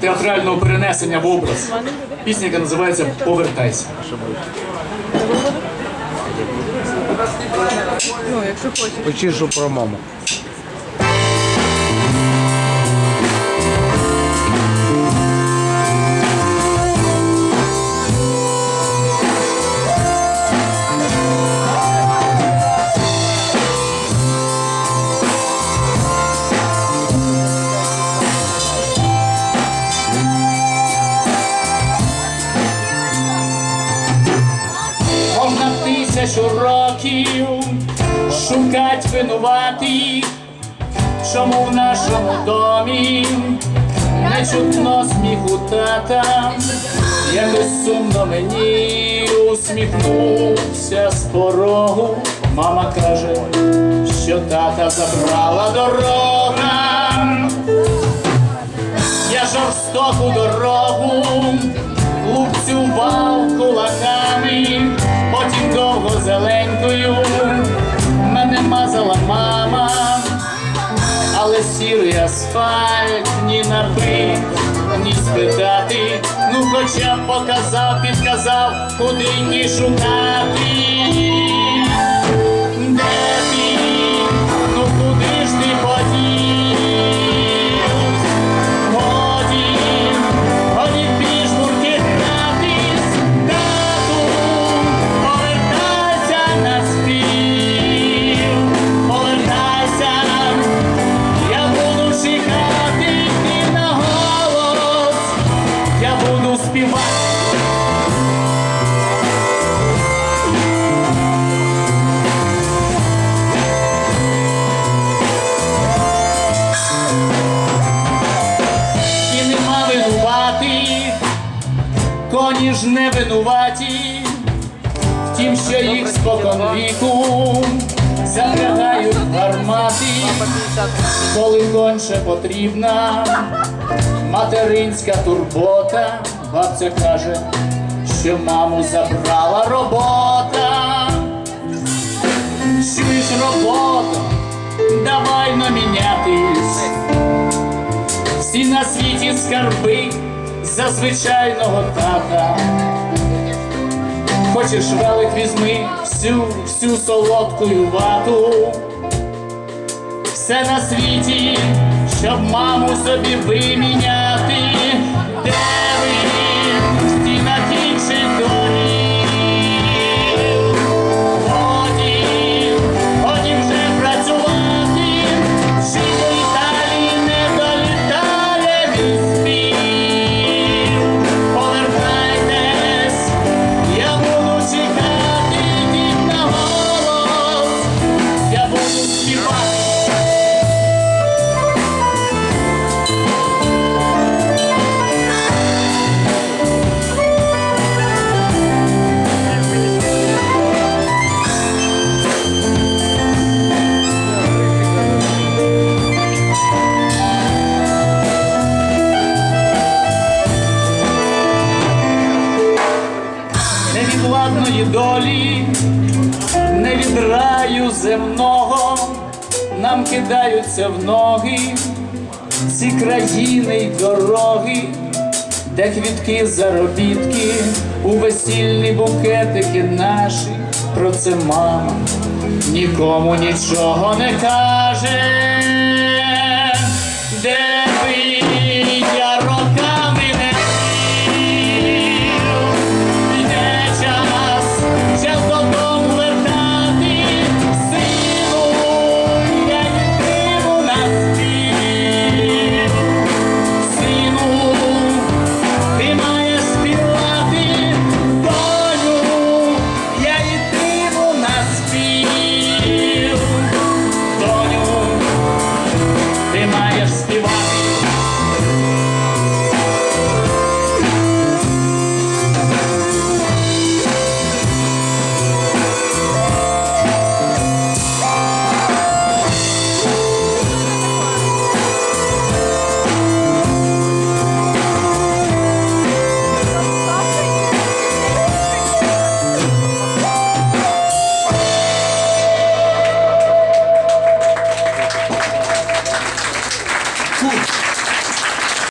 театрального перенесення в образ. Пісня, яка називається Повертайся. Ну, якщо хочеш. Почішу про маму. Тисячу років шукать винуватих, чому в нашому домі не чутно сміху тата, якось сумно мені усміхнувся з порогу. Мама каже, що тата забрала дорога. Я жорстоку дорогу лупцював кулаками, зеленькою мене мазала мама, але сірий асфальт ні набив, ні спитати, ну хоча б показав, підказав, куди ні шукати. Коні ж не винуваті, втім, що їх спокон віку запрягають гармати, коли конче потрібна материнська турбота, бабця каже, що маму забрала робота. Чуєш робота, давай намінятись. Всі на світі скарби за звичайного тата. Хочеш велик візьми всю, всю солодкую вату. Все на світі, щоб маму собі виміняти. Де ви долі, не від раю земного, нам кидаються в ноги ці країни й дороги, де квітки заробітки, у весільні букетики наші, про це мама нікому нічого не каже. Де